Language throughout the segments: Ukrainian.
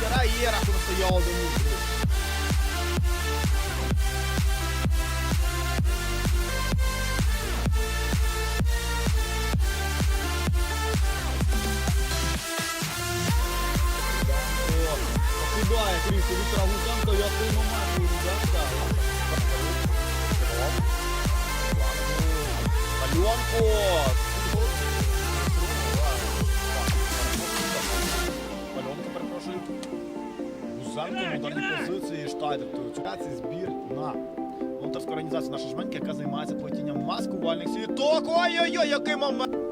Караєра, просто я одну. Крісло Віктора Гусенко, який момент у Гусенка. Альонко! Альонко, перепрошую. Гусенко в ударній позиції Штайдер. Цей збір на волонтерську організацію наша жменька, яка займається плетінням маскувальних сіток. Ой-ой-ой, який момент!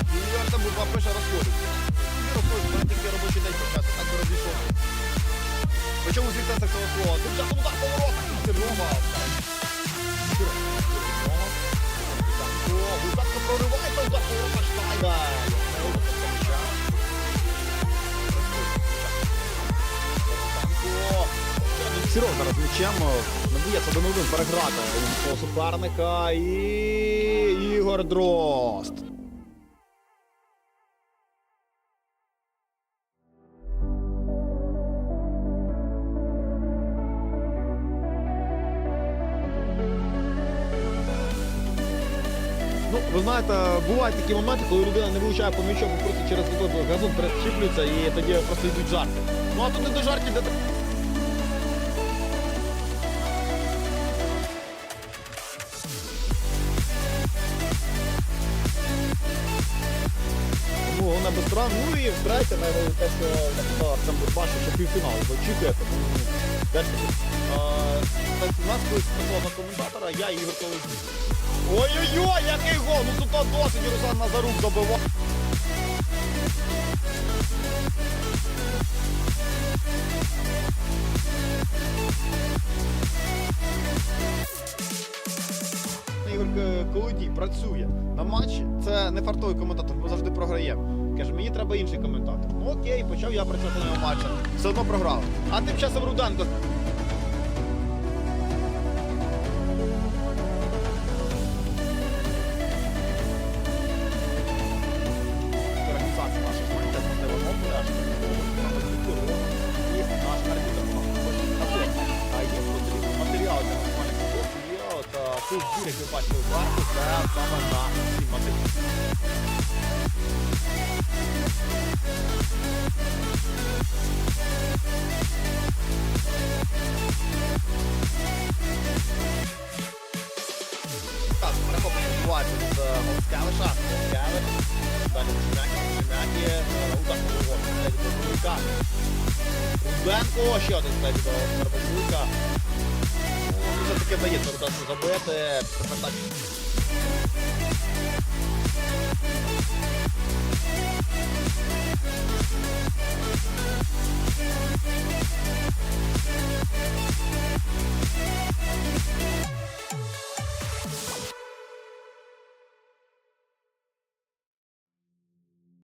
Так, Юніверса був пише розходить. Розходить, мене тільки робочий день почався, так би розійшов. Причому звідти з такого слова. Тим часом удар по воротах. Сирова. Гусатка проривається, удар по воротах Штайда. Сиров зараз м'ячем наб'ється до один переграти свого суперника і Ігор Дрозд. Ви знаєте, бувають такі моменти, коли людина не вилучає по м'ячу, бо просто через газон перечіплюється і тоді просто йдуть жарти. Ну а тут не до жартів, де Тому вона без травм. Ну і втретє, навіть те, що написав Артем Бурбаш, що півфінал його очікує. У нас колись працював на коментатора, я Ігор Колодій. Ой-ой-ой, який гол! Ну тут досить Руслан Назарук добивав. Колодій працює на матчі. Це не фартовий коментатор, ми завжди програємо. Каже, мені треба інший коментатор. Ну окей, почав я працювати на матчі. Все одно програв. А тим часом Руденко. Тут як ви бачите, варто, це саме на ці матеріали. Так, перехоплення відбувається від е, Москавиша. Москавич. Далі е. Ще один це від Руденка. Все-таки вдається Руденку забити. Тепер так